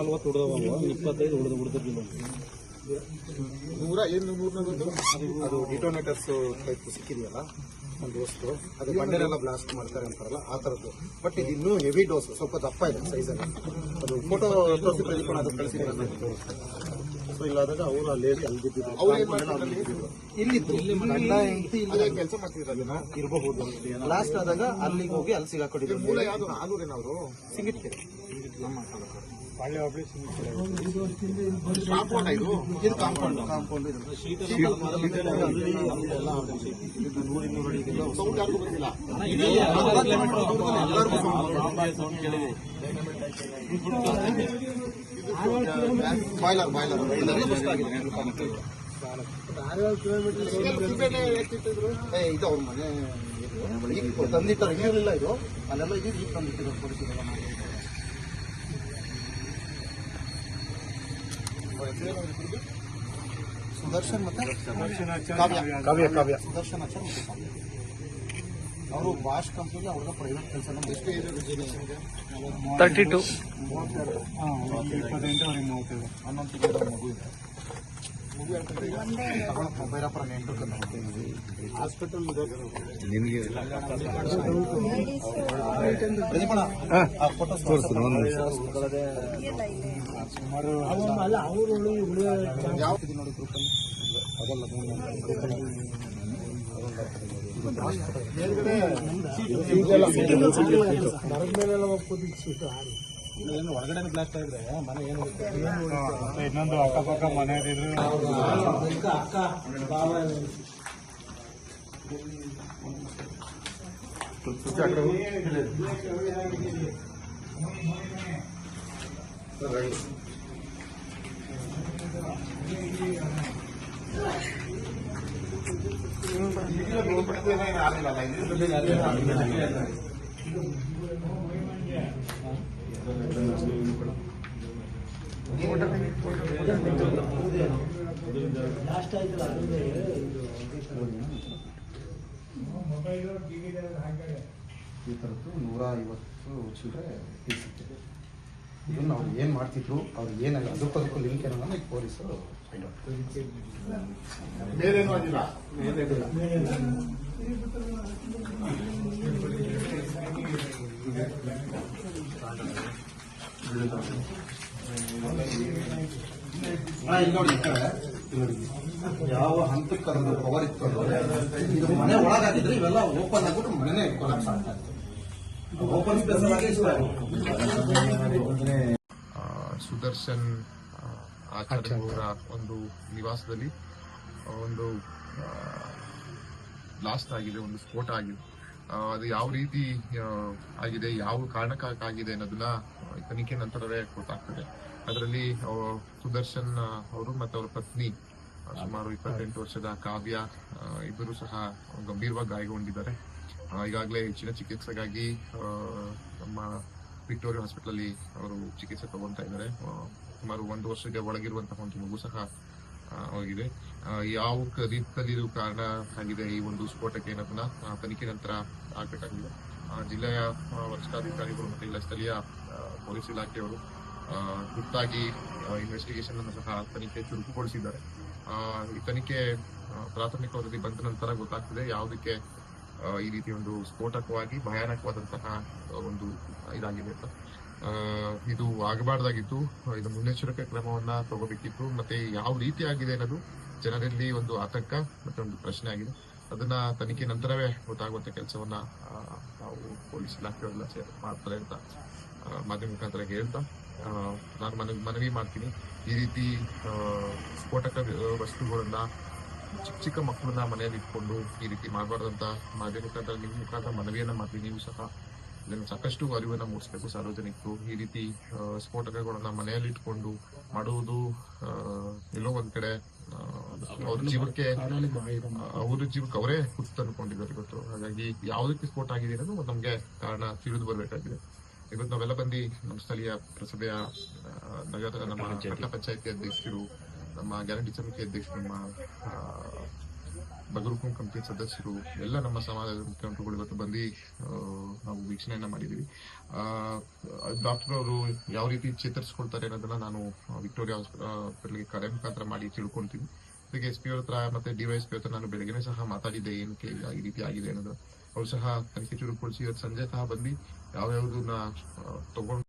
ನಲ್ವತ್ತು ಉಳಿದವ ಇಪ್ಪತ್ತೈದು ಉಳಿದು ಉಳಿದಿರ್ಲಿಲ್ಲ ನೂರ ಏನು ನೂರ ಅದು ಡಿಟೋನೇಟರ್ಸ್ ಟೈಪ್ ಸಿಕ್ಕಿದೆಯಲ್ಲ ಒಂದು ವಸ್ತು. ಅದು ಬಂಡೆಲ್ಲ ಬ್ಲಾಸ್ಟ್ ಮಾಡ್ತಾರೆ ಅಂತಾರಲ್ಲ ಆ ಥರದ್ದು ಬಟ್ ಇದು ಇನ್ನೂ ಹೆವಿ ಡೋಸ್ ಸ್ವಲ್ಪ ದಪ್ಪ ಇದೆ ಸೈಜಲ್ಲಿ ಅದು ಫೋಟೋ ತೋರಿಸಿ ಪ್ರದೀಪಣ ಅದು ಕಳಿಸಿದ್ರೆ ಸೊ ಇಲ್ಲಾದಾಗ ಅವರು ಅಲ್ಲಿ ಅಲ್ಲಿ ಬಿದ್ದಿದ್ರು. ಇಲ್ಲಿದ್ದು ಹೆಂಡತಿ ಇಲ್ಲಿ ಕೆಲಸ ಮಾಡ್ತಿದ್ರು ಅದನ್ನ ಇರಬಹುದು ಲಾಸ್ಟ್ ಆದಾಗ ಅಲ್ಲಿಗೆ ಹೋಗಿ ಅಲ್ಲಿ ಸಿಗಾಕೊಂಡಿದ್ರು. ಮೂಲ ಯಾವುದು? ಆಲೂರಿನವರು? ಸಿಂಗಿಟ್ಕೆರೆ ಕಾಂಪೌಂಡ್ ಇದು ಕಾಂಪೌಂಡ್ ಇದು ಇದು ಅವ್ರ ಮನೆ ತಂದಿಟ್ಟಾರೆ ಇರಲಿಲ್ಲ ಇದು ಅಲ್ಲೆಲ್ಲ ಇದು ತಂದಿಟ್ಟಿರೋ ಪರಿಸ್ಥಿತಿ ಸುದರ್ಶನ್ ಮತ್ತೆ? ಕಾವ್ಯ. ಕಾವ್ಯ ಸುದರ್ಶನ್ ಅಕ್ಷರ್ ಮತ್ತೆ ಕಾವ್ಯ. ಅವರು ಬಾಷ್ ಕಂಪನಿ ಅವ್ರದ್ದು ಪ್ರೈವೇಟ್ ಕೆಲಸ ನಮ್ಗೆ? ಎಷ್ಟು ಏಜ್ ತರ್ಟಿ ಟು ಇಪ್ಪತ್ತೆಂಟು ಅವ್ರಿಗೆ ಮೂವತ್ತೇಳು. ಹನ್ನೊಂದು ತಿಂಗಳ ಮಗು ಇದೆ. ಹಾಸ್ಪಿಟಲ್ ಪ್ರದೀಪಣ ಆ ಫೋಟೋ ಸುಮಾರು ಯಾವ ನೋಡಿ ಗ್ರೂಪಲ್ಲಿ ಅದಲ್ಲ ಏನು ಹೊರಗಡೆ ಬ್ಲಾಸ್ಟ್ ಆಗಿದ್ರೆ ಮನೆ ಏನು ಇನ್ನೊಂದು ಅಕ್ಕಪಕ್ಕ ಮನೆ ಇದ್ರೆ ಈ ಥರದ್ದು ನೂರ ಐವತ್ತು ಚಿಲ್ಲರೆ ತಿಳಿಸುತ್ತೆ ಇದನ್ನು ಅವ್ರು ಏನು ಮಾಡ್ತಿದ್ರು ಅವ್ರು ಏನಾಗ ಅದಕ್ಕೂ ಲಿಂಕ್ ಏನೋ ಈಗ ಪೊಲೀಸರು ಫೈಂಡ್ ಔಟ್ ಯಾವ ಹಂತಕ್ಕೆ ಪವರ್ ಇತ್ತು ಇದು ಮನೆ ಒಳಗಾಗಿದ್ರೆ ಇವೆಲ್ಲ ಓಪನ್ ಆಗ್ಬಿಟ್ಟು ಮನೆನೇ ಆಗ್ತಾ ಇತ್ತು ಓಪನ್ ಸುದರ್ಶನ್ ಅವರ ಒಂದು ನಿವಾಸದಲ್ಲಿ ಒಂದು ಬ್ಲಾಸ್ಟ್ ಆಗಿದೆ, ಒಂದು ಸ್ಫೋಟ ಆಗಿದೆ. ಅದು ಯಾವ ರೀತಿ ಆಗಿದೆ, ಯಾವ ಕಾರಣಕ್ಕಾಗಿದೆ ಅನ್ನೋದನ್ನ ತನಿಖೆ ನಂತರವೇ ಗೊತ್ತಾಗ್ತದೆ. ಅದರಲ್ಲಿ ಸುದರ್ಶನ್ ಅವರು ಮತ್ತು ಅವರ ಪತ್ನಿ ಸುಮಾರು ಇಪ್ಪತ್ತೆಂಟು ವರ್ಷದ ಕಾವ್ಯ ಇಬ್ಬರು ಸಹ ಗಂಭೀರವಾಗಿ ಗಾಯಗೊಂಡಿದ್ದಾರೆ. ಈಗಾಗಲೇ ಹೆಚ್ಚಿನ ಚಿಕಿತ್ಸೆಗಾಗಿ ನಮ್ಮ ವಿಕ್ಟೋರಿಯಾ ಹಾಸ್ಪಿಟಲ್ ಅಲ್ಲಿ ಅವರು ಚಿಕಿತ್ಸೆ ತಗೊಳ್ತಾ ಇದ್ದಾರೆ. ಸುಮಾರು ಒಂದು ವರ್ಷಕ್ಕೆ ಒಳಗಿರುವಂತಹ ಒಂದು ಮಗು ಸಹ ಆಗಿದೆ. ಯಾವ ರೀತಿಯಲ್ಲಿ ಇದು ಕಾರಣ ಆಗಿದೆ ಈ ಒಂದು ಸ್ಫೋಟಕ್ಕೆ ಅನ್ನೋದನ್ನ ತನಿಖೆ ನಂತರ ಆಗ್ಬೇಕಾಗಿದೆ. ಜಿಲ್ಲೆಯ ವರಿಷ್ಠಾಧಿಕಾರಿಗಳು ಮತ್ತು ಇಲ್ಲ, ಸ್ಥಳೀಯ ಪೊಲೀಸ್ ಇಲಾಖೆಯವರು ತುರ್ತಾಗಿ ಇನ್ವೆಸ್ಟಿಗೇಷನ್ ಅನ್ನು ಸಹ ತನಿಖೆ ಚುರುಕುಗೊಳಿಸಿದ್ದಾರೆ. ಈ ತನಿಖೆ ಪ್ರಾಥಮಿಕ ವರದಿ ಬಂದ ನಂತರ ಗೊತ್ತಾಗ್ತದೆ ಯಾವುದಕ್ಕೆ ಈ ರೀತಿ ಒಂದು ಸ್ಫೋಟಕವಾಗಿ ಭಯಾನಕವಾದಂತಹ ಒಂದು ಇದಾಗಿದೆ ಅಂತ. ಇದು ಆಗಬಾರ್ದಾಗಿತ್ತು. ಇದು ಮುನ್ನೆಚ್ಚರಿಕೆ ಕ್ರಮವನ್ನ ತಗೋಬೇಕಿತ್ತು. ಮತ್ತೆ ಯಾವ ರೀತಿ ಆಗಿದೆ ಅನ್ನೋದು ಜನರಲ್ಲಿ ಒಂದು ಆತಂಕ ಮತ್ತೆ ಒಂದು ಪ್ರಶ್ನೆ ಆಗಿದೆ. ಅದನ್ನ ತನಿಖೆ ನಂತರವೇ ಗೊತ್ತಾಗುವಂತ ಕೆಲಸವನ್ನ ನಾವು ಪೊಲೀಸ್ ಇಲಾಖೆಯವರೆಲ್ಲ ಮಾಡ್ತಾರೆ ಅಂತ ಮಾಧ್ಯಮ ಮುಖಾಂತರ ಹೇಳ್ತಾ ನಾನು ಮನವಿ ಮನವಿ ಮಾಡ್ತೀನಿ. ಈ ರೀತಿ ಸ್ಫೋಟಕ ವಸ್ತುಗಳನ್ನ, ಚಿಕ್ಕ ಚಿಕ್ಕ ಮಕ್ಕಳನ್ನ ಮನೆಯಲ್ಲಿ ಇಟ್ಕೊಂಡು ಈ ರೀತಿ ಮಾಡಬಾರ್ದಂತ ಮಾಧ್ಯಮ ಮುಖಾಂತರ, ನಿಮ್ಮ ಮುಖಾಂತರ ಮನವಿಯನ್ನ ಮಾಡ್ತೀನಿ. ನೀವು ಸಹ ಇದನ್ನು ಸಾಕಷ್ಟು ಅರಿವನ್ನು ಮೂಡಿಸಬೇಕು, ಸಾರ್ವಜನಿಕರು. ಈ ರೀತಿ ಸ್ಫೋಟಕಗಳನ್ನ ಮನೆಯಲ್ಲಿ ಇಟ್ಕೊಂಡು ಮಾಡುವುದು ಎಲ್ಲೋ ಒಂದ್ ಕಡೆ ಅವ್ರ ಜೀವಕ್ಕೆ ಅವ್ರ ಜೀವಕ್ಕೆ ಅವರೇ ಕುತ್ತು ತಂದುಕೊಂಡಿದ್ದಾರೆ ಇವತ್ತು ಹಾಗಾಗಿ ಯಾವುದಕ್ಕೆ ಸ್ಪೋರ್ಟ್ ಆಗಿದೆ ಅನ್ನೋದು ನಮ್ಗೆ ಕಾರಣ ತಿಳಿದು ಬರಬೇಕಾಗಿದೆ. ಇವತ್ತು ನಾವೆಲ್ಲ ಬಂದು ನಮ್ಮ ಸ್ಥಳೀಯ ಪುರಸಭೆಯ ನಗರದ ನಮ್ಮ ಜಿಲ್ಲಾ ಪಂಚಾಯತಿ. ಅಧ್ಯಕ್ಷರು ನಮ್ಮ ಗ್ಯಾರಂಟಿ ಸಮಿತಿ ಅಧ್ಯಕ್ಷರು ನಮ್ಮ ಆ, ಬಗರುಕುಂ ಕಂಪನಿ ಸದಸ್ಯರು ಎಲ್ಲ ನಮ್ಮ ಸಮಾಜದ ಮುಖ್ಯಮಂತ್ರಿಗಳು ಇವತ್ತು ಬಂದು ನಾವು ವೀಕ್ಷಣೆಯನ್ನ ಮಾಡಿದೀವಿ. ಡಾಕ್ಟರ್ ಅವರು ಯಾವ ರೀತಿ ಚೇತರಿಸ್ಕೊಳ್ತಾರೆ ಅನ್ನೋದನ್ನ ನಾನು ವಿಕ್ಟೋರಿಯಾ ಹಾಸ್ಪಿಟಲ್ಗೆ ಕರೆ ಮುಖಾಂತರ ಮಾಡಿ ತಿಳ್ಕೊಂತೀವಿ ಜೊತೆಗೆ ಎಸ್ ಪಿ ಅವ್ರ ಹತ್ರ ಮತ್ತೆ ಡಿವೈಎಸ್ ಪಿ ಹತ್ರ ನಾನು ಬೆಳಗ್ಗೆನೆ ಸಹ ಮಾತಾಡಿದ್ದೆ ಏನಕ್ಕೆ ಈ ರೀತಿ ಆಗಿದೆ ಅನ್ನೋದು. ಅವ್ರು ಸಹ ತನಿಖೆ ಚುರುಕುಗೊಳಿಸಿ ಇವತ್ತು ಸಂಜೆ ಸಹ ಬಂದು ಯಾವ್ಯಾವ್ದನ್ನ ತಗೊಂಡು